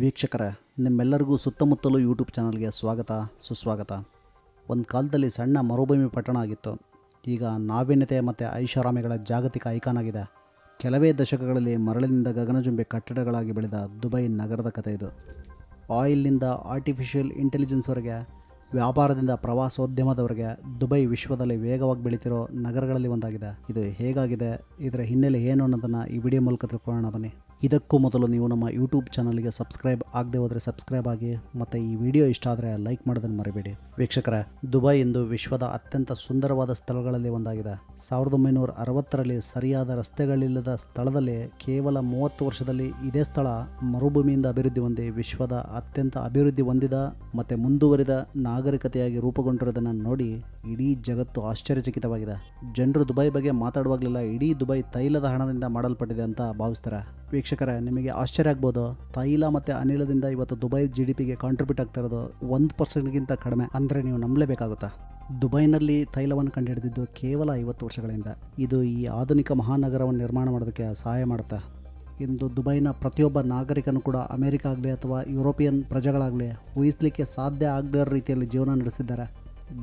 ವೀಕ್ಷಕರೇ, ನಿಮ್ಮೆಲ್ಲರಿಗೂ ಸುತ್ತಮುತ್ತಲೂ ಯೂಟ್ಯೂಬ್ ಚಾನಲ್ಗೆ ಸ್ವಾಗತ, ಸುಸ್ವಾಗತ. ಒಂದು ಕಾಲದಲ್ಲಿ ಸಣ್ಣ ಮರುಭೂಮಿ ಪಟ್ಟಣ ಆಗಿತ್ತು. ಈಗ ನಾವೀನ್ಯತೆ ಮತ್ತು ಐಷಾರಾಮಿಗಳ ಜಾಗತಿಕ ಐಕಾನ್ ಆಗಿದೆ. ಕೆಲವೇ ದಶಕಗಳಲ್ಲಿ ಮರಳಿನಿಂದ ಗಗನಜುಂಬೆ ಕಟ್ಟಡಗಳಾಗಿ ಬೆಳೆದ ದುಬೈ ನಗರದ ಕಥೆ ಇದು. ಆಯಿಲ್ನಿಂದ ಆರ್ಟಿಫಿಷಿಯಲ್ ಇಂಟೆಲಿಜೆನ್ಸ್ವರೆಗೆ ವ್ಯಾಪಾರದಿಂದ ಪ್ರವಾಸೋದ್ಯಮದವರೆಗೆ ದುಬೈ ವಿಶ್ವದಲ್ಲಿ ವೇಗವಾಗಿ ಬೆಳೀತಿರೋ ನಗರಗಳಲ್ಲಿ ಒಂದಾಗಿದೆ. ಇದು ಹೇಗಾಗಿದೆ, ಇದರ ಹಿನ್ನೆಲೆ ಏನು ಅನ್ನೋದನ್ನು ಈ ವಿಡಿಯೋ ಮೂಲಕ ತಿಳ್ಕೊಳ್ಳೋಣ ಬನ್ನಿ. ಇದಕ್ಕೂ ಮೊದಲು ನೀವು ನಮ್ಮ ಯೂಟ್ಯೂಬ್ ಚಾನಲ್ಗೆ ಸಬ್ಸ್ಕ್ರೈಬ್ ಆಗದೆ ಹೋದರೆ ಸಬ್ಸ್ಕ್ರೈಬ್ ಆಗಿ ಮತ್ತು ಈ ವಿಡಿಯೋ ಇಷ್ಟ ಆದರೆ ಲೈಕ್ ಮಾಡೋದನ್ನು ಮರಿಬೇಡಿ. ವೀಕ್ಷಕರ, ದುಬೈ ಇಂದು ವಿಶ್ವದ ಅತ್ಯಂತ ಸುಂದರವಾದ ಸ್ಥಳಗಳಲ್ಲಿ ಒಂದಾಗಿದೆ. ಸಾವಿರದ ಒಂಬೈನೂರ ಅರವತ್ತರಲ್ಲಿ ಸರಿಯಾದ ರಸ್ತೆಗಳಿಲ್ಲದ ಸ್ಥಳದಲ್ಲಿ ಕೇವಲ ಮೂವತ್ತು ವರ್ಷದಲ್ಲಿ ಇದೇ ಸ್ಥಳ ಮರುಭೂಮಿಯಿಂದ ಅಭಿವೃದ್ಧಿ ಹೊಂದಿ ವಿಶ್ವದ ಅತ್ಯಂತ ಅಭಿವೃದ್ಧಿ ಹೊಂದಿದ ಮತ್ತು ಮುಂದುವರಿದ ನಾಗರಿಕತೆಯಾಗಿ ರೂಪುಗೊಂಡಿರೋದನ್ನು ನೋಡಿ ಇಡೀ ಜಗತ್ತು ಆಶ್ಚರ್ಯಚಕಿತವಾಗಿದೆ. ಜನರು ದುಬೈ ಬಗ್ಗೆ ಮಾತಾಡುವಾಗಲೆಲ್ಲ ಇಡೀ ದುಬೈ ತೈಲದ ಹಣದಿಂದ ಮಾಡಲ್ಪಟ್ಟಿದೆ ಅಂತ ಭಾವಿಸ್ತಾರೆ. ವೀಕ್ಷಕರೇ, ನಿಮಗೆ ಆಶ್ಚರ್ಯ ಆಗ್ಬೋದು. ತೈಲ ಮತ್ತು ಅನಿಲದಿಂದ ಇವತ್ತು ದುಬೈ ಜಿ ಡಿ ಪಿಗೆ ಕಾಂಟ್ರಿಬ್ಯೂಟ್ ಆಗ್ತಾ ಇರೋದು ಒಂದು ಪರ್ಸೆಂಟ್ಗಿಂತ ಕಡಿಮೆ ಅಂದರೆ ನೀವು ನಂಬಲೇಬೇಕಾಗುತ್ತಾ. ದುಬೈನಲ್ಲಿ ತೈಲವನ್ನು ಕಂಡುಹಿಡಿದಿದ್ದು ಕೇವಲ ಐವತ್ತು ವರ್ಷಗಳಿಂದ. ಇದು ಈ ಆಧುನಿಕ ಮಹಾನಗರವನ್ನು ನಿರ್ಮಾಣ ಮಾಡೋದಕ್ಕೆ ಸಹಾಯ ಮಾಡುತ್ತೆ. ಇಂದು ದುಬೈನ ಪ್ರತಿಯೊಬ್ಬ ನಾಗರಿಕನು ಕೂಡ ಅಮೆರಿಕ ಆಗಲಿ ಅಥವಾ ಯುರೋಪಿಯನ್ ಪ್ರಜೆಗಳಾಗಲಿ ಊಹಿಸಲಿಕ್ಕೆ ಸಾಧ್ಯ ಆಗದೇ ಇರೋ ರೀತಿಯಲ್ಲಿ ಜೀವನ ನಡೆಸಿದ್ದಾರೆ.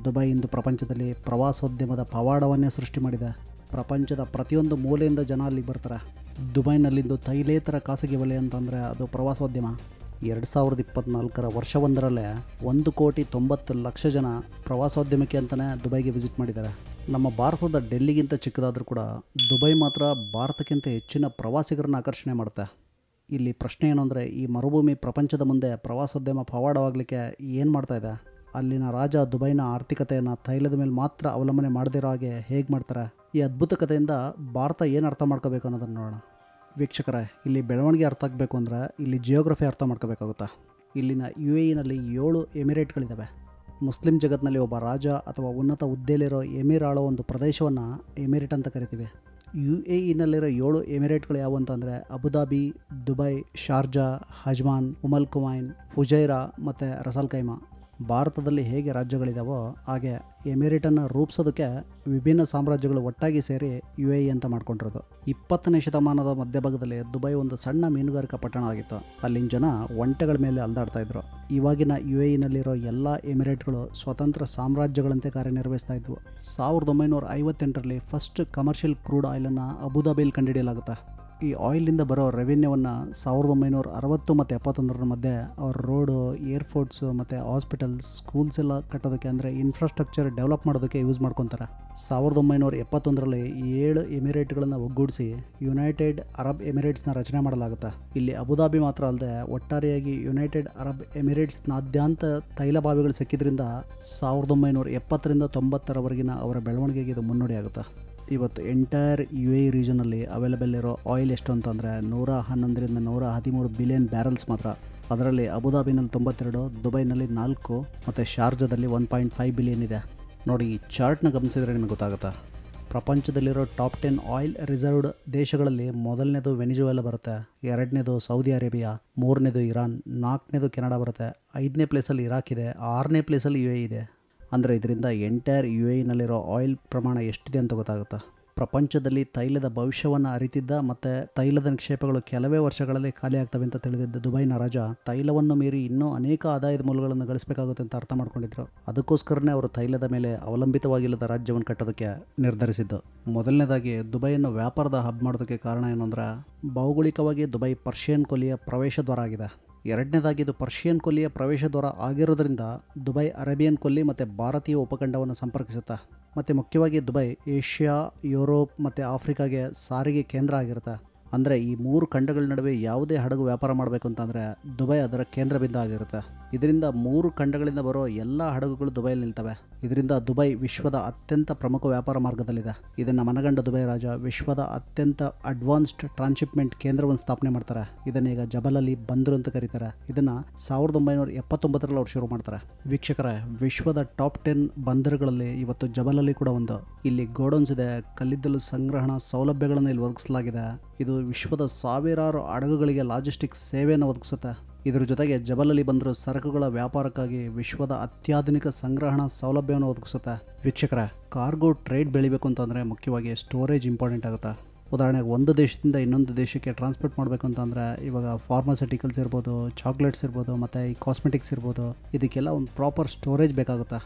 ದುಬೈ ಇಂದು ಪ್ರಪಂಚದಲ್ಲಿ ಪ್ರವಾಸೋದ್ಯಮದ ಪವಾಡವನ್ನೇ ಸೃಷ್ಟಿ ಮಾಡಿದೆ. ಪ್ರಪಂಚದ ಪ್ರತಿಯೊಂದು ಮೂಲೆಯಿಂದ ಜನ ಅಲ್ಲಿಗೆ ಬರ್ತಾರೆ. ದುಬೈನಲ್ಲಿಂದು ತೈಲೇತರ ಖಾಸಗಿ ವಲಯ ಅಂತಂದರೆ ಅದು ಪ್ರವಾಸೋದ್ಯಮ. ಎರಡು ಸಾವಿರದ ಇಪ್ಪತ್ತ್ನಾಲ್ಕರ ವರ್ಷವೊಂದರಲ್ಲೇ ಒಂದು ಕೋಟಿ ತೊಂಬತ್ತು ಲಕ್ಷ ಜನ ಪ್ರವಾಸೋದ್ಯಮಕ್ಕೆ ಅಂತಲೇ ದುಬೈಗೆ ವಿಸಿಟ್ ಮಾಡಿದ್ದಾರೆ. ನಮ್ಮ ಭಾರತದ ಡೆಲ್ಲಿಗಿಂತ ಚಿಕ್ಕದಾದರೂ ಕೂಡ ದುಬೈ ಮಾತ್ರ ಭಾರತಕ್ಕಿಂತ ಹೆಚ್ಚಿನ ಪ್ರವಾಸಿಗರನ್ನು ಆಕರ್ಷಣೆ ಮಾಡುತ್ತೆ. ಇಲ್ಲಿ ಪ್ರಶ್ನೆ ಏನು ಅಂದರೆ ಈ ಮರುಭೂಮಿ ಪ್ರಪಂಚದ ಮುಂದೆ ಪ್ರವಾಸೋದ್ಯಮ ಪವಾಡವಾಗಲಿಕ್ಕೆ ಏನು ಮಾಡ್ತಾ ಇದೆ? ಅಲ್ಲಿನ ರಾಜ ದುಬೈನ ಆರ್ಥಿಕತೆಯನ್ನು ತೈಲದ ಮೇಲೆ ಮಾತ್ರ ಅವಲಂಬನೆ ಮಾಡದಿರೋ ಹಾಗೆ ಹೇಗೆ ಮಾಡ್ತಾರೆ? ಈ ಅದ್ಭುತ ಕಥೆಯಿಂದ ಭಾರತ ಏನು ಅರ್ಥ ಮಾಡ್ಕೋಬೇಕು ಅನ್ನೋದನ್ನು ನೋಡೋಣ. ವೀಕ್ಷಕರೇ, ಇಲ್ಲಿ ಬೆಳವಣಿಗೆ ಅರ್ಥ ಆಗಬೇಕು ಅಂದರೆ ಇಲ್ಲಿ ಜಿಯೋಗ್ರಫಿ ಅರ್ಥ ಮಾಡ್ಕೋಬೇಕಾಗುತ್ತಾ. ಇಲ್ಲಿನ ಯು ಎ ಇನಲ್ಲಿ ಏಳು ಎಮಿರೇಟ್ಗಳಿದ್ದಾವೆ ಮುಸ್ಲಿಂ ಜಗತ್ತಿನಲ್ಲಿ ಒಬ್ಬ ರಾಜ ಅಥವಾ ಉನ್ನತ ಹುದ್ದೆಯಲ್ಲಿರೋ ಎಮಿರ್ ಆಳೋ ಒಂದು ಪ್ರದೇಶವನ್ನು ಎಮಿರೇಟ್ ಅಂತ ಕರಿತೀವಿ. ಯು ಎ ಇನಲ್ಲಿರೋ ಏಳು ಎಮಿರೇಟ್ಗಳು ಯಾವುವು ಅಂತಂದರೆ Abu Dhabi, Dubai, Sharjah, Ajman Umm al Quwain Fujairah ಮತ್ತು ರಸಲ್ ಕೈಮಾ ಭಾರತದಲ್ಲಿ ಹೇಗೆ ರಾಜ್ಯಗಳಿದಾವೋ ಹಾಗೆ ಎಮಿರೇಟನ್ನು ರೂಪಿಸೋದಕ್ಕೆ ವಿಭಿನ್ನ ಸಾಮ್ರಾಜ್ಯಗಳು ಒಟ್ಟಾಗಿ ಸೇರಿ ಯು ಎ ಅಂತ ಮಾಡ್ಕೊಂಡಿರೋದು. ಇಪ್ಪತ್ತನೇ ಶತಮಾನದ ಮಧ್ಯಭಾಗದಲ್ಲಿ ದುಬೈ ಒಂದು ಸಣ್ಣ ಮೀನುಗಾರಿಕಾ ಪಟ್ಟಣ ಆಗಿತ್ತು. ಅಲ್ಲಿನ ಜನ ಒಂಟೆಗಳ ಮೇಲೆ ಅಲ್ದಾಡ್ತಾ ಇದ್ರು. ಇವಾಗಿನ ಯು ಎ ಇನಲ್ಲಿರೋ ಎಲ್ಲ ಎಮಿರೇಟ್ಗಳು ಸ್ವತಂತ್ರ ಸಾಮ್ರಾಜ್ಯಗಳಂತೆ ಕಾರ್ಯನಿರ್ವಹಿಸ್ತಾ ಇದ್ವು. ಸಾವಿರದ ಒಂಬೈನೂರ ಐವತ್ತೆಂಟರಲ್ಲಿ ಫಸ್ಟ್ ಕಮರ್ಷಿಯಲ್ ಕ್ರೂಡ್ ಆಯಿಲನ್ನು ಅಬುದಾಬಿಯಲ್ಲಿ ಕಂಡುಹಿಡಿಯಲಾಗುತ್ತೆ. ಈ ಆಯಿಲಿಂದ ಬರೋ ರೆವಿನ್ಯೂವನ್ನು ಸಾವಿರದ ಒಂಬೈನೂರ ಅರವತ್ತು ಮತ್ತು ಎಪ್ಪತ್ತೊಂದರ ಮಧ್ಯೆ ಅವ್ರ ರೋಡು ಏರ್ಪೋರ್ಟ್ಸು ಮತ್ತು ಹಾಸ್ಪಿಟಲ್ಸ್ ಸ್ಕೂಲ್ಸ್ ಎಲ್ಲ ಕಟ್ಟೋದಕ್ಕೆ ಅಂದರೆ ಇನ್ಫ್ರಾಸ್ಟ್ರಕ್ಚರ್ ಡೆವಲಪ್ ಮಾಡೋದಕ್ಕೆ ಯೂಸ್ ಮಾಡ್ಕೊತಾರೆ. ಸಾವಿರದ ಒಂಬೈನೂರ ಎಪ್ಪತ್ತೊಂದರಲ್ಲಿ ಏಳು ಎಮಿರೇಟ್ಗಳನ್ನು ಒಗ್ಗೂಡಿಸಿ ಯುನೈಟೆಡ್ ಅರಬ್ ಎಮಿರೇಟ್ಸ್ನ ರಚನೆ ಮಾಡಲಾಗುತ್ತೆ. ಇಲ್ಲಿ ಅಬುದಾಬಿ ಮಾತ್ರ ಅಲ್ಲದೆ ಒಟ್ಟಾರೆಯಾಗಿ ಯುನೈಟೆಡ್ ಅರಬ್ ಎಮಿರೇಟ್ಸ್ನಾದ್ಯಂತ ತೈಲ ಬಾವಿಗಳು ಸಿಕ್ಕಿದ್ರಿಂದ ಸಾವಿರದ ಒಂಬೈನೂರ ಎಪ್ಪತ್ತರಿಂದ ತೊಂಬತ್ತರವರೆಗಿನ ಅವರ ಬೆಳವಣಿಗೆಗೆ ಇದು ಮುನ್ನಡೆಯಾಗುತ್ತೆ ಇವತ್ತು ಎಂಟೈರ್ ಯು ಎ ರೀಜನಲ್ಲಿ ಅವೈಲೇಬಲ್ ಇರೋ ಆಯಿಲ್ ಎಷ್ಟು ಅಂತಂದರೆ ನೂರ ಹನ್ನೊಂದರಿಂದ ನೂರ ಹದಿಮೂರು ಬಿಲಿಯನ್ ಬ್ಯಾರಲ್ಸ್ ಮಾತ್ರ. ಅದರಲ್ಲಿ ಅಬುದಾಬಿನಲ್ಲಿ ತೊಂಬತ್ತೆರಡು, ದುಬೈನಲ್ಲಿ ನಾಲ್ಕು ಮತ್ತು ಶಾರ್ಜಾದಲ್ಲಿ ಒನ್ ಪಾಯಿಂಟ್ ಫೈವ್ ಬಿಲಿಯನ್ ಇದೆ. ನೋಡಿ, ಈ ಚಾರ್ಟ್ನ ಗಮನಿಸಿದರೆ ನಿಮಗೆ ಗೊತ್ತಾಗುತ್ತೆ? ಪ್ರಪಂಚದಲ್ಲಿರೋ ಟಾಪ್ ಟೆನ್ ಆಯಿಲ್ ರಿಸರ್ವ್ಡ್ ದೇಶಗಳಲ್ಲಿ ಮೊದಲನೇದು ವೆನಿಜುವೆಲ ಬರುತ್ತೆ, ಎರಡನೇದು ಸೌದಿ ಅರೇಬಿಯಾ, ಮೂರನೇದು ಇರಾನ್, ನಾಲ್ಕನೇದು ಕೆನಡಾ ಬರುತ್ತೆ, ಐದನೇ ಪ್ಲೇಸಲ್ಲಿ ಇರಾಕ್ ಇದೆ, ಆರನೇ ಪ್ಲೇಸಲ್ಲಿ ಯು ಎ ಇದೆ. ಅಂದರೆ ಇದರಿಂದ ಎಂಟೈರ್ ಯು ಎನಲ್ಲಿರೋ ನಲ್ಲಿರೋ ಆಯಿಲ್ ಪ್ರಮಾಣ ಎಷ್ಟಿದೆ ಅಂತ ಗೊತ್ತಾಗುತ್ತೆ? ಪ್ರಪಂಚದಲ್ಲಿ ತೈಲದ ಭವಿಷ್ಯವನ್ನು ಅರಿತಿದ್ದ ಮತ್ತು ತೈಲದ ನಿಕ್ಷೇಪಗಳು ಕೆಲವೇ ವರ್ಷಗಳಲ್ಲಿ ಖಾಲಿ ಆಗ್ತವೆ ಅಂತ ತಿಳಿದಿದ್ದ ದುಬೈನ ರಾಜ ತೈಲವನ್ನು ಮೀರಿ ಇನ್ನೂ ಅನೇಕ ಆದಾಯದ ಮೂಲಗಳನ್ನು ಗಳಿಸಬೇಕಾಗುತ್ತೆ ಅಂತ ಅರ್ಥ ಮಾಡ್ಕೊಂಡಿದ್ರು. ಅದಕ್ಕೋಸ್ಕರನೇ ಅವರು ತೈಲದ ಮೇಲೆ ಅವಲಂಬಿತವಾಗಿಲ್ಲದ ರಾಜ್ಯವನ್ನು ಕಟ್ಟೋದಕ್ಕೆ ನಿರ್ಧರಿಸಿದ್ದು. ಮೊದಲನೇದಾಗಿ ದುಬೈಯನ್ನು ವ್ಯಾಪಾರದ ಹಬ್ ಮಾಡೋದಕ್ಕೆ ಕಾರಣ ಏನು ಅಂದರೆ, ಭೌಗೋಳಿಕವಾಗಿ ದುಬೈ ಪರ್ಷಿಯನ್ ಕೊಲಿಯ ಪ್ರವೇಶ ದ್ವಾರ ಆಗಿದೆ. ಎರಡನೇದಾಗಿ ಇದು ಪರ್ಷಿಯನ್ ಕೊಲ್ಲಿಯ ಪ್ರವೇಶ ದ್ವಾರ ಆಗಿರೋದ್ರಿಂದ ದುಬೈ ಅರೇಬಿಯನ್ ಕೊಲ್ಲಿ ಮತ್ತು ಭಾರತೀಯ ಉಪಖಂಡವನ್ನು ಸಂಪರ್ಕಿಸುತ್ತೆ, ಮತ್ತು ಮುಖ್ಯವಾಗಿ ದುಬೈ, ಏಷ್ಯಾ, ಯುರೋಪ್ ಮತ್ತು ಆಫ್ರಿಕಾಗೆ ಸಾರಿಗೆ ಕೇಂದ್ರ ಆಗಿರುತ್ತೆ. ಅಂದರೆ ಈ ಮೂರು ಖಂಡಗಳ ನಡುವೆ ಯಾವುದೇ ಹಡಗು ವ್ಯಾಪಾರ ಮಾಡಬೇಕು ಅಂತಂದರೆ ದುಬೈ ಅದರ ಕೇಂದ್ರ ಬಿಂದು ಆಗಿರುತ್ತೆ. ಇದರಿಂದ ಮೂರು ಖಂಡಗಳಿಂದ ಬರೋ ಎಲ್ಲ ಹಡಗುಗಳು ದುಬೈಯಲ್ಲಿ ನಿಲ್ತವೆ. ಇದರಿಂದ ದುಬೈ ವಿಶ್ವದ ಅತ್ಯಂತ ಪ್ರಮುಖ ವ್ಯಾಪಾರ ಮಾರ್ಗದಲ್ಲಿದೆ. ಇದನ್ನು ಮನಗಂಡ ದುಬೈ ರಾಜ ವಿಶ್ವದ ಅತ್ಯಂತ ಅಡ್ವಾನ್ಸ್ಡ್ ಟ್ರಾನ್ಸ್ಶಿಪ್ಮೆಂಟ್ ಕೇಂದ್ರವನ್ನು ಸ್ಥಾಪನೆ ಮಾಡ್ತಾರೆ. ಇದನ್ನ ಈಗ ಅಲ್ಲಿ ಬಂದರು ಅಂತ ಕರೀತಾರೆ. ಇದನ್ನು ಸಾವಿರದ ಒಂಬೈನೂರ ಎಪ್ಪತ್ತೊಂಬತ್ತರಲ್ಲಿ ಅವ್ರು ಶುರು ಮಾಡ್ತಾರೆ. ವೀಕ್ಷಕರೇ, ವಿಶ್ವದ ಟಾಪ್ ಟೆನ್ ಬಂದರುಗಳಲ್ಲಿ ಇವತ್ತು ಜಬಲಲಿ ಕೂಡ ಒಂದು. ಇಲ್ಲಿ ಗೋಡೌನ್ಸ್ ಇದೆ. ಕಲ್ಲಿದ್ದಲು ಸಂಗ್ರಹಣಾ ಸೌಲಭ್ಯಗಳನ್ನು ಇಲ್ಲಿ ಒದಗಿಸಲಾಗಿದೆ. ಇದು ವಿಶ್ವದ ಸಾವಿರಾರು ಹಡಗುಗಳಿಗೆ ಲಾಜಿಸ್ಟಿಕ್ಸ್ ಸೇವೆಯನ್ನು ಒದಗಿಸುತ್ತೆ. ಇದರ ಜೊತೆಗೆ ಜಬಲಲ್ಲಿ ಬಂದರೂ ಸರಕುಗಳ ವ್ಯಾಪಾರಕ್ಕಾಗಿ ವಿಶ್ವದ ಅತ್ಯಾಧುನಿಕ ಸಂಗ್ರಹಣಾ ಸೌಲಭ್ಯವನ್ನು ಒದಗಿಸುತ್ತೆ. ವೀಕ್ಷಕರ, ಕಾರ್ಗೋ ಟ್ರೇಡ್ ಬೆಳಿಬೇಕು ಅಂತಂದರೆ ಮುಖ್ಯವಾಗಿ ಸ್ಟೋರೇಜ್ ಇಂಪಾರ್ಟೆಂಟ್ ಆಗುತ್ತೆ. ಉದಾಹರಣೆಗೆ ಒಂದು ದೇಶದಿಂದ ಇನ್ನೊಂದು ದೇಶಕ್ಕೆ ಟ್ರಾನ್ಸ್ಪೋರ್ಟ್ ಮಾಡಬೇಕು ಅಂತಂದರೆ ಇವಾಗ ಫಾರ್ಮಾಸ್ಯೂಟಿಕಲ್ಸ್ ಇರ್ಬೋದು ಚಾಕ್ಲೇಟ್ಸ್ ಇರ್ಬೋದು, ಮತ್ತು ಈ ಕಾಸ್ಮೆಟಿಕ್ಸ್ ಇರ್ಬೋದು, ಇದಕ್ಕೆಲ್ಲ ಒಂದು ಪ್ರಾಪರ್ ಸ್ಟೋರೇಜ್ ಬೇಕಾಗುತ್ತೆ.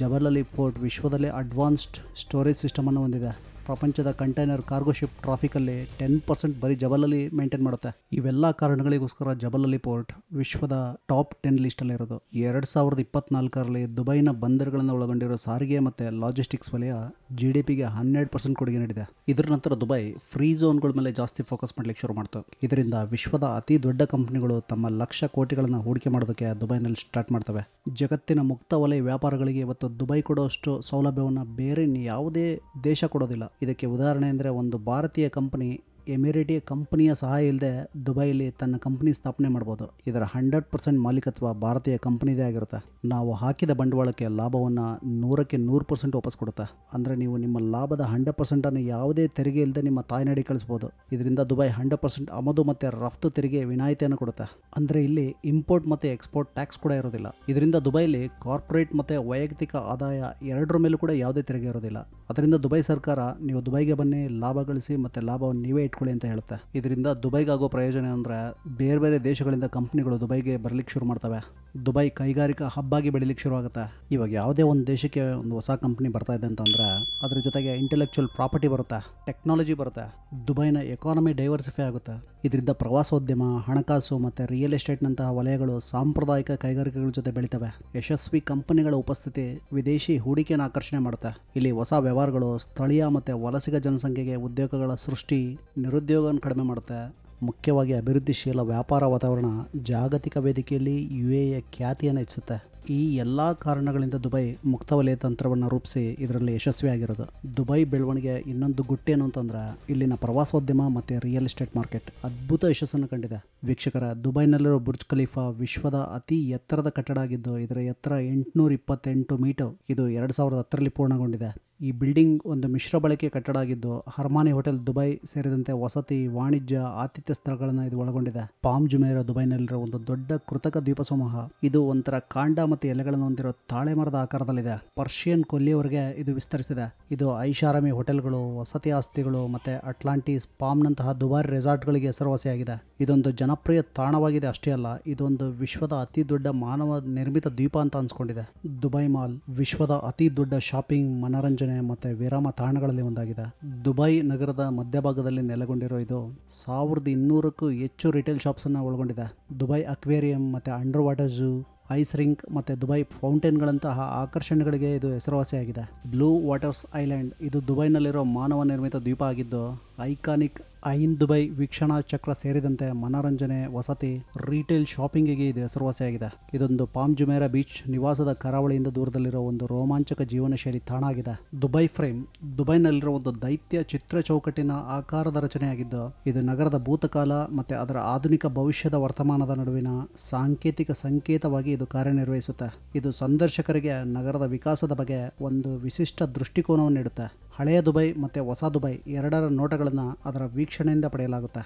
ಜಬಲಲ್ಲಿ ಪೋರ್ಟ್ ವಿಶ್ವದಲ್ಲೇ ಅಡ್ವಾನ್ಸ್ಡ್ ಸ್ಟೋರೇಜ್ ಸಿಸ್ಟಮನ್ನು ಹೊಂದಿದೆ. ಪ್ರಪಂಚದ ಕಂಟೈನರ್ ಕಾರ್ಗೋ ಶಿಪ್ ಟ್ರಾಫಿಕಲ್ಲಿ ಟೆನ್ ಪರ್ಸೆಂಟ್ ಬರೀ ಜಬಲಲ್ಲಿ ಮೇಂಟೈನ್ ಮಾಡುತ್ತೆ. ಇವೆಲ್ಲ ಕಾರಣಗಳಿಗೋಸ್ಕರ ಜಬಲಲ್ಲಿ ಪೋರ್ಟ್ ವಿಶ್ವದ ಟಾಪ್ ಟೆನ್ ಲಿಸ್ಟಲ್ಲಿರೋದು ಎರಡು ಸಾವಿರದ ಇಪ್ಪತ್ನಾಲ್ಕರಲ್ಲಿ ದುಬೈನ ಬಂದರುಗಳನ್ನು ಒಳಗೊಂಡಿರೋ ಸಾರಿಗೆ ಮತ್ತು ಲಾಜಿಸ್ಟಿಕ್ಸ್ ವಲಯ ಜಿ ಡಿ ಪಿಗೆ ಹನ್ನೆರಡು ಪರ್ಸೆಂಟ್ ಕೊಡುಗೆ ನೀಡಿದೆ. ಇದರ ನಂತರ ದುಬೈ ಫ್ರೀ ಝೋನ್ಗಳ ಮೇಲೆ ಜಾಸ್ತಿ ಫೋಕಸ್ ಮಾಡ್ಲಿಕ್ಕೆ ಶುರು ಮಾಡ್ತು. ಇದರಿಂದ ವಿಶ್ವದ ಅತಿ ದೊಡ್ಡ ಕಂಪನಿಗಳು ತಮ್ಮ ಲಕ್ಷ ಕೋಟಿಗಳನ್ನು ಹೂಡಿಕೆ ಮಾಡೋದಕ್ಕೆ ದುಬೈನಲ್ಲಿ ಸ್ಟಾರ್ಟ್ ಮಾಡ್ತವೆ. ಜಗತ್ತಿನ ಮುಕ್ತ ವಲಯ ವ್ಯಾಪಾರಗಳಿಗೆ ಇವತ್ತು ದುಬೈ ಕೊಡೋಷ್ಟು ಸೌಲಭ್ಯವನ್ನು ಬೇರೆ ಯಾವುದೇ ದೇಶ ಕೊಡೋದಿಲ್ಲ. ಇದಕ್ಕೆ ಉದಾಹರಣೆ ಅಂದರೆ ಒಂದು ಭಾರತೀಯ ಕಂಪನಿ ಎಮಿರೇಟಿಯ ಕಂಪನಿಯ ಸಹಾಯ ಇಲ್ಲದೆ ದುಬೈಲಿ ತನ್ನ ಕಂಪನಿ ಸ್ಥಾಪನೆ ಮಾಡ್ಬೋದು. ಇದರ ಹಂಡ್ರೆಡ್ ಪರ್ಸೆಂಟ್ ಮಾಲೀಕತ್ವ ಭಾರತೀಯ ಕಂಪನಿದೇ ಆಗಿರುತ್ತೆ. ನಾವು ಹಾಕಿದ ಬಂಡವಾಳಕ್ಕೆ ಲಾಭವನ್ನು ನೂರಕ್ಕೆ ನೂರು ಪರ್ಸೆಂಟ್ ವಾಪಸ್ ಕೊಡುತ್ತೆ. ಅಂದರೆ ನೀವು ನಿಮ್ಮ ಲಾಭದ ಹಂಡ್ರೆಡ್ ಪರ್ಸೆಂಟನ್ನು ಯಾವುದೇ ತೆರಿಗೆ ಇಲ್ಲದೆ ನಿಮ್ಮ ತಾಯ್ನಾಡಿ ಕಳಿಸ್ಬೋದು. ಇದರಿಂದ ದುಬೈ ಹಂಡ್ರೆಡ್ ಪರ್ಸೆಂಟ್ ಆಮದು ಮತ್ತು ರಫ್ತು ತೆರಿಗೆ ವಿನಾಯಿತಿಯನ್ನು ಕೊಡುತ್ತೆ. ಅಂದರೆ ಇಲ್ಲಿ ಇಂಪೋರ್ಟ್ ಮತ್ತು ಎಕ್ಸ್ಪೋರ್ಟ್ ಟ್ಯಾಕ್ಸ್ ಕೂಡ ಇರೋದಿಲ್ಲ. ಇದರಿಂದ ದುಬೈಲಿ ಕಾರ್ಪೊರೇಟ್ ಮತ್ತು ವೈಯಕ್ತಿಕ ಆದಾಯ ಎರಡರ ಮೇಲೂ ಕೂಡ ಯಾವುದೇ ತೆರಿಗೆ ಇರೋದಿಲ್ಲ. ಅದರಿಂದ ದುಬೈ ಸರ್ಕಾರ, ನೀವು ದುಬೈಗೆ ಬನ್ನಿ, ಲಾಭ ಗಳಿಸಿ ಮತ್ತು ಲಾಭವನ್ನು ನೀವೇ ಇಟ್ಕೊಳ್ಳಿ ಅಂತ ಹೇಳುತ್ತೆ. ಇದರಿಂದ ದುಬೈಗೆ ಆಗೋ ಪ್ರಯೋಜನ ಅಂದರೆ ಬೇರೆ ಬೇರೆ ದೇಶಗಳಿಂದ ಕಂಪ್ನಿಗಳು ದುಬೈಗೆ ಬರಲಿಕ್ಕೆ ಶುರು ಮಾಡ್ತವೆ. ದುಬೈ ಕೈಗಾರಿಕಾ ಹಬ್ ಆಗಿ ಬೆಳಿಲಿಕ್ಕೆ ಶುರು ಆಗುತ್ತೆ ಇವಾಗ ಯಾವುದೇ ಒಂದು ದೇಶಕ್ಕೆ ಒಂದು ಹೊಸ ಕಂಪ್ನಿ ಬರ್ತಾ ಇದೆ ಅಂತಂದ್ರೆ ಅದ್ರ ಜೊತೆಗೆ ಇಂಟೆಲೆಕ್ಚುಯಲ್ ಪ್ರಾಪರ್ಟಿ ಬರುತ್ತೆ ಟೆಕ್ನಾಲಜಿ ಬರುತ್ತೆ, ದುಬೈನ ಎಕಾನಮಿ ಡೈವರ್ಸಿಫೈ ಆಗುತ್ತೆ. ಇದರಿಂದ ಪ್ರವಾಸೋದ್ಯಮ, ಹಣಕಾಸು ಮತ್ತು ರಿಯಲ್ ಎಸ್ಟೇಟ್ನಂತಹ ವಲಯಗಳು ಸಾಂಪ್ರದಾಯಿಕ ಕೈಗಾರಿಕೆಗಳ ಜೊತೆ ಬೆಳಿತವೆ. ಯಶಸ್ವಿ ಕಂಪನಿಗಳ ಉಪಸ್ಥಿತಿ ವಿದೇಶಿ ಹೂಡಿಕೆಯನ್ನು ಆಕರ್ಷಣೆ ಮಾಡುತ್ತೆ. ಇಲ್ಲಿ ಹೊಸ ವ್ಯವಹಾರಗಳು ಸ್ಥಳೀಯ ಮತ್ತು ವಲಸಿಗ ಜನಸಂಖ್ಯೆಗೆ ಉದ್ಯೋಗಗಳ ಸೃಷ್ಟಿ ನಿರುದ್ಯೋಗವನ್ನು ಕಡಿಮೆ ಮಾಡುತ್ತೆ. ಮುಖ್ಯವಾಗಿ ಅಭಿವೃದ್ಧಿಶೀಲ ವ್ಯಾಪಾರ ವಾತಾವರಣ ಜಾಗತಿಕ ವೇದಿಕೆಯಲ್ಲಿ ಯು ಎಯ ಖ್ಯಾತಿಯನ್ನು ಹೆಚ್ಚಿಸುತ್ತೆ. ಈ ಎಲ್ಲ ಕಾರಣಗಳಿಂದ ದುಬೈ ಮುಕ್ತ ವಲಯ ತಂತ್ರವನ್ನು ರೂಪಿಸಿ ಇದರಲ್ಲಿ ಯಶಸ್ವಿಯಾಗಿರೋದು. ದುಬೈ ಬೆಳವಣಿಗೆ ಇನ್ನೊಂದು ಗುಟ್ಟೇನು ಅಂತಂದ್ರೆ ಇಲ್ಲಿನ ಪ್ರವಾಸೋದ್ಯಮ ಮತ್ತು ರಿಯಲ್ ಎಸ್ಟೇಟ್ ಮಾರ್ಕೆಟ್ ಅದ್ಭುತ ಯಶಸ್ಸನ್ನು ಕಂಡಿದೆ. ವೀಕ್ಷಕರ, ದುಬೈನಲ್ಲಿರೋ ಬುರ್ಜ್ ಖಲೀಫಾ ವಿಶ್ವದ ಅತಿ ಎತ್ತರದ ಕಟ್ಟಡ ಆಗಿದ್ದು ಇದರ ಎತ್ತರ ಎಂಟುನೂರ ಇಪ್ಪತ್ತೆಂಟು ಮೀಟರ್ ಇದು ಎರಡು ಸಾವಿರದ ಹತ್ತರಲ್ಲಿ ಪೂರ್ಣಗೊಂಡಿದೆ. ಈ ಬಿಲ್ಡಿಂಗ್ ಒಂದು ಮಿಶ್ರ ಬಳಕೆ ಕಟ್ಟಡ ಆಗಿದ್ದು ಹರ್ಮಾನಿ ಹೋಟೆಲ್ ದುಬೈ ಸೇರಿದಂತೆ ವಸತಿ, ವಾಣಿಜ್ಯ, ಆತಿಥ್ಯ ಸ್ಥಳಗಳನ್ನು ಇದು ಒಳಗೊಂಡಿದೆ. ಪಾಮ್ ಜುಮೇರ ದುಬೈನಲ್ಲಿರುವ ಒಂದು ದೊಡ್ಡ ಕೃತಕ ದ್ವೀಪ ಸಮೂಹ ಇದು ಒಂಥರ ಕಾಂಡ ಮತ್ತು ಎಲೆಗಳನ್ನು ಹೊಂದಿರುವ ತಾಳೆ ಮರದ ಆಕಾರದಲ್ಲಿದೆ. ಪರ್ಷಿಯನ್ ಕೊಲ್ಲಿಯವರೆಗೆ ಇದು ವಿಸ್ತರಿಸಿದೆ. ಇದು ಐಷಾರಾಮಿ ಹೋಟೆಲ್ಗಳು, ವಸತಿ ಆಸ್ತಿಗಳು ಮತ್ತು ಅಟ್ಲಾಂಟಿಸ್ ಪಾಮ್ನಂತಹ ದುಬಾರಿ ರೆಸಾರ್ಟ್ಗಳಿಗೆ ಹೆಸರುವಾಸಿಯಾಗಿದೆ. ಇದೊಂದು ಜನಪ್ರಿಯ ತಾಣವಾಗಿದೆ ಅಷ್ಟೇ ಅಲ್ಲ, ಇದೊಂದು ವಿಶ್ವದ ಅತಿ ದೊಡ್ಡ ಮಾನವ ನಿರ್ಮಿತ ದ್ವೀಪ ಅಂತ ಅನ್ಸ್ಕೊಂಡಿದೆ. ದುಬೈ ಮಾಲ್ ವಿಶ್ವದ ಅತಿ ದೊಡ್ಡ ಶಾಪಿಂಗ್ ಮನರಂಜನೆ ಮತ್ತು ವಿರಾಮ ತಾಣಗಳಲ್ಲಿ ಒಂದಾಗಿದೆ. ದುಬೈ ನಗರದ ಮಧ್ಯಭಾಗದಲ್ಲಿ ನೆಲೆಗೊಂಡಿರೋ ಇದು ಸಾವಿರದ ಇನ್ನೂರಕ್ಕೂ ಹೆಚ್ಚು ರಿಟೇಲ್ ಶಾಪ್ಸನ್ನು ಒಳಗೊಂಡಿದೆ. ದುಬೈ ಅಕ್ವೇರಿಯಂ ಮತ್ತು under water zoo, ice rink ಮತ್ತು ದುಬೈ ಫೌಂಟೇನ್ಗಳಂತಹ ಆಕರ್ಷಣೆಗಳಿಗೆ ಇದು ಹೆಸರುವಾಸಿಯಾಗಿದೆ. ಬ್ಲೂ ವಾಟರ್ಸ್ ಐಲ್ಯಾಂಡ್ ಇದು ದುಬೈನಲ್ಲಿರೋ ಮಾನವ ನಿರ್ಮಿತ ದ್ವೀಪ ಆಗಿದ್ದು ಐಕಾನಿಕ್ ಐನ್ ದುಬೈ ವೀಕ್ಷಣಾ ಚಕ್ರ ಸೇರಿದಂತೆ ಮನೋರಂಜನೆ, ವಸತಿ ರೀಟೇಲ್ ಶಾಪಿಂಗಿಗೆ ಇದು ಹೆಸರುವಾಸಿಯಾಗಿದೆ. ಇದೊಂದು ಪಾಮ್ ಜುಮೇರಾ ಬೀಚ್ ನಿವಾಸದ ಕರಾವಳಿಯಿಂದ ದೂರದಲ್ಲಿರುವ ಒಂದು ರೋಮಾಂಚಕ ಜೀವನ ಶೈಲಿ ತಾಣ ಆಗಿದೆ ದುಬೈ ಫ್ರೇಮ್ ದುಬೈನಲ್ಲಿರುವ ಒಂದು ದೈತ್ಯ ಚಿತ್ರ ಚೌಕಟ್ಟಿನ ಆಕಾರದ ರಚನೆಯಾಗಿದ್ದು, ಇದು ನಗರದ ಭೂತಕಾಲ ಮತ್ತು ಅದರ ಆಧುನಿಕ ಭವಿಷ್ಯದ ವರ್ತಮಾನದ ನಡುವಿನ ಸಾಂಕೇತಿಕ ಸಂಕೇತವಾಗಿ ಇದು ಕಾರ್ಯನಿರ್ವಹಿಸುತ್ತೆ. ಇದು ಸಂದರ್ಶಕರಿಗೆ ನಗರದ ವಿಕಾಸದ ಬಗ್ಗೆ ಒಂದು ವಿಶಿಷ್ಟ ದೃಷ್ಟಿಕೋನವನ್ನು ನೀಡುತ್ತೆ. ಹಳೆಯ ದುಬೈ ಮತ್ತು ಹೊಸ ದುಬೈ ಎರಡರ ನೋಟಗಳನ್ನು ಅದರ ವೀಕ್ಷಣೆಯಿಂದ ಪಡೆಯಲಾಗುತ್ತೆ.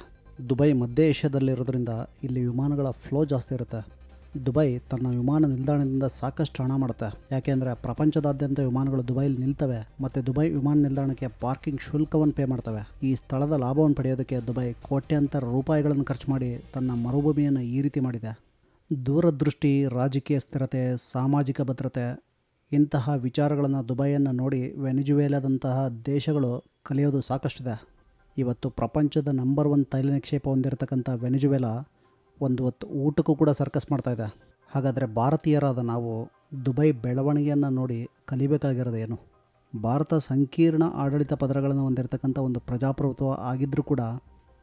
ದುಬೈ ಮಧ್ಯ ಏಷ್ಯಾದಲ್ಲಿರೋದ್ರಿಂದ ಇಲ್ಲಿ ವಿಮಾನಗಳ ಫ್ಲೋ ಜಾಸ್ತಿ ಇರುತ್ತೆ. ದುಬೈ ತನ್ನ ವಿಮಾನ ನಿಲ್ದಾಣದಿಂದ ಸಾಕಷ್ಟು ಹಣ ಮಾಡುತ್ತೆ. ಯಾಕೆಂದರೆ ಪ್ರಪಂಚದಾದ್ಯಂತ ವಿಮಾನಗಳು ದುಬೈಲಿ ನಿಲ್ತವೆ ಮತ್ತು ದುಬೈ ವಿಮಾನ ನಿಲ್ದಾಣಕ್ಕೆ ಪಾರ್ಕಿಂಗ್ ಶುಲ್ಕವನ್ನು ಪೇ ಮಾಡ್ತವೆ. ಈ ಸ್ಥಳದ ಲಾಭವನ್ನು ಪಡೆಯೋದಕ್ಕೆ ದುಬೈ ಕೋಟ್ಯಾಂತರ ರೂಪಾಯಿಗಳನ್ನು ಖರ್ಚು ಮಾಡಿ ತನ್ನ ಮರುಭೂಮಿಯನ್ನು ಈ ರೀತಿ ಮಾಡಿದೆ. ದೂರದೃಷ್ಟಿ, ರಾಜಕೀಯ ಸ್ಥಿರತೆ, ಸಾಮಾಜಿಕ ಭದ್ರತೆ ಇಂತಹ ವಿಚಾರಗಳನ್ನು ದುಬೈಯನ್ನು ನೋಡಿ ವೆನಿಜುವೇಲಾದಂತಹ ದೇಶಗಳು ಕಲಿಯೋದು ಸಾಕಷ್ಟಿದೆ. ಇವತ್ತು ಪ್ರಪಂಚದ ನಂಬರ್ ಒನ್ ತೈಲ ನಿಕ್ಷೇಪ ಹೊಂದಿರತಕ್ಕಂಥ ವೆನಿಜುವೆಲಾ ಒಂದು ಹೊತ್ತು ಊಟಕ್ಕೂ ಕೂಡ ಸರ್ಕಸ್ ಮಾಡ್ತಾ ಇದೆ. ಹಾಗಾದರೆ ಭಾರತೀಯರಾದ ನಾವು ದುಬೈ ಬೆಳವಣಿಗೆಯನ್ನು ನೋಡಿ ಕಲಿಬೇಕಾಗಿರೋದು ಏನು? ಭಾರತ ಸಂಕೀರ್ಣ ಆಡಳಿತ ಪದರಗಳನ್ನು ಹೊಂದಿರತಕ್ಕಂಥ ಒಂದು ಪ್ರಜಾಪ್ರಭುತ್ವ ಆಗಿದ್ದರೂ ಕೂಡ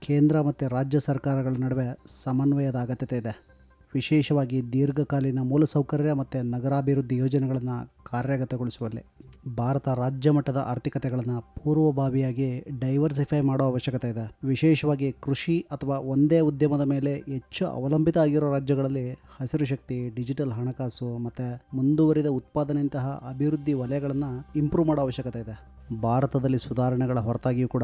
ಕೇಂದ್ರ ಮತ್ತು ರಾಜ್ಯ ಸರ್ಕಾರಗಳ ನಡುವೆ ಸಮನ್ವಯದ ಅಗತ್ಯತೆ ಇದೆ. ವಿಶೇಷವಾಗಿ ದೀರ್ಘಕಾಲೀನ ಮೂಲಸೌಕರ್ಯ ಮತ್ತು ನಗರಾಭಿವೃದ್ಧಿ ಯೋಜನೆಗಳನ್ನು ಕಾರ್ಯಗತಗೊಳಿಸುವಲ್ಲಿ ಭಾರತ ರಾಜ್ಯ ಮಟ್ಟದ ಆರ್ಥಿಕತೆಗಳನ್ನು ಪೂರ್ವಭಾವಿಯಾಗಿ ಡೈವರ್ಸಿಫೈ ಮಾಡೋ ಅವಶ್ಯಕತೆ ಇದೆ. ವಿಶೇಷವಾಗಿ ಕೃಷಿ ಅಥವಾ ಒಂದೇ ಉದ್ಯಮದ ಮೇಲೆ ಹೆಚ್ಚು ಅವಲಂಬಿತ ಆಗಿರೋ ರಾಜ್ಯಗಳಲ್ಲಿ ಹಸಿರು ಶಕ್ತಿ ಡಿಜಿಟಲ್ ಹಣಕಾಸು ಮತ್ತು ಮುಂದುವರಿದ ಉತ್ಪಾದನೆಯಂತಹ ಅಭಿವೃದ್ಧಿ ವಲಯಗಳನ್ನು ಇಂಪ್ರೂವ್ ಮಾಡೋ ಅವಶ್ಯಕತೆ ಇದೆ. ಭಾರತದಲ್ಲಿ ಸುಧಾರಣೆಗಳ ಹೊರತಾಗಿಯೂ ಕೂಡ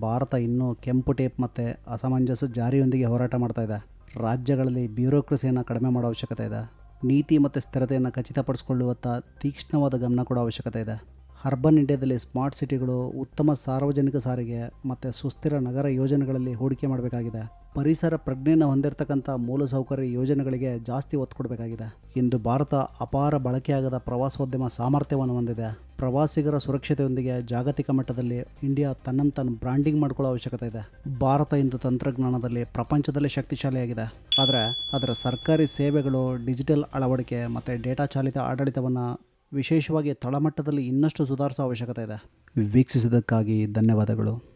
ಭಾರತ ಇನ್ನೂ ಕೆಂಪು ಟೇಪ್ ಮತ್ತು ಅಸಮಂಜಸ ಜಾರಿಯೊಂದಿಗೆ ಹೋರಾಟ ಮಾಡ್ತಾ ಇದೆ. ರಾಜ್ಯಗಳಲ್ಲಿ ಬ್ಯೂರೋಕ್ರಸಿಯನ್ನು ಕಡಿಮೆ ಮಾಡೋ ಅವಶ್ಯಕತೆ ಇದೆ. ನೀತಿ ಮತ್ತು ಸ್ಥಿರತೆಯನ್ನು ಖಚಿತಪಡಿಸಿಕೊಳ್ಳುವತ್ತ ತೀಕ್ಷ್ಣವಾದ ಗಮನ ಕೊಡೋ ಅವಶ್ಯಕತೆ ಇದೆ. ಅರ್ಬನ್ ಇಂಡಿಯಾದಲ್ಲಿ ಸ್ಮಾರ್ಟ್ ಸಿಟಿಗಳು ಉತ್ತಮ ಸಾರ್ವಜನಿಕ ಸಾರಿಗೆ ಮತ್ತು ಸುಸ್ಥಿರ ನಗರ ಯೋಜನೆಗಳಲ್ಲಿ ಹೂಡಿಕೆ ಮಾಡಬೇಕಾಗಿದೆ. ಪರಿಸರ ಪ್ರಜ್ಞೆಯನ್ನು ಹೊಂದಿರತಕ್ಕಂಥ ಮೂಲಸೌಕರ್ಯ ಯೋಜನೆಗಳಿಗೆ ಜಾಸ್ತಿ ಒತ್ತು ಕೊಡಬೇಕಾಗಿದೆ. ಇಂದು ಭಾರತ ಅಪಾರ ಬಳಕೆಯಾಗದ ಪ್ರವಾಸೋದ್ಯಮ ಸಾಮರ್ಥ್ಯವನ್ನು ಹೊಂದಿದೆ. ಪ್ರವಾಸಿಗರ ಸುರಕ್ಷತೆಯೊಂದಿಗೆ ಜಾಗತಿಕ ಮಟ್ಟದಲ್ಲಿ ಇಂಡಿಯಾ ತನ್ನಂತನ್ನು ತಾನು ಬ್ರ್ಯಾಂಡಿಂಗ್ ಮಾಡ್ಕೊಳ್ಳೋ ಅವಶ್ಯಕತೆ ಇದೆ. ಭಾರತ ಇಂದು ತಂತ್ರಜ್ಞಾನದಲ್ಲಿ ಪ್ರಪಂಚದಲ್ಲೇ ಶಕ್ತಿಶಾಲಿಯಾಗಿದೆ. ಆದರೆ ಅದರ ಸರ್ಕಾರಿ ಸೇವೆಗಳು, ಡಿಜಿಟಲ್ ಅಳವಡಿಕೆ ಮತ್ತು ಡೇಟಾ ಚಾಲಿತ ಆಡಳಿತವನ್ನು ವಿಶೇಷವಾಗಿ ತಳಮಟ್ಟದಲ್ಲಿ ಇನ್ನಷ್ಟು ಸುಧಾರಿಸೋ ಅವಶ್ಯಕತೆ ಇದೆ. ವೀಕ್ಷಿಸಿದ್ದಕ್ಕಾಗಿ ಧನ್ಯವಾದಗಳು.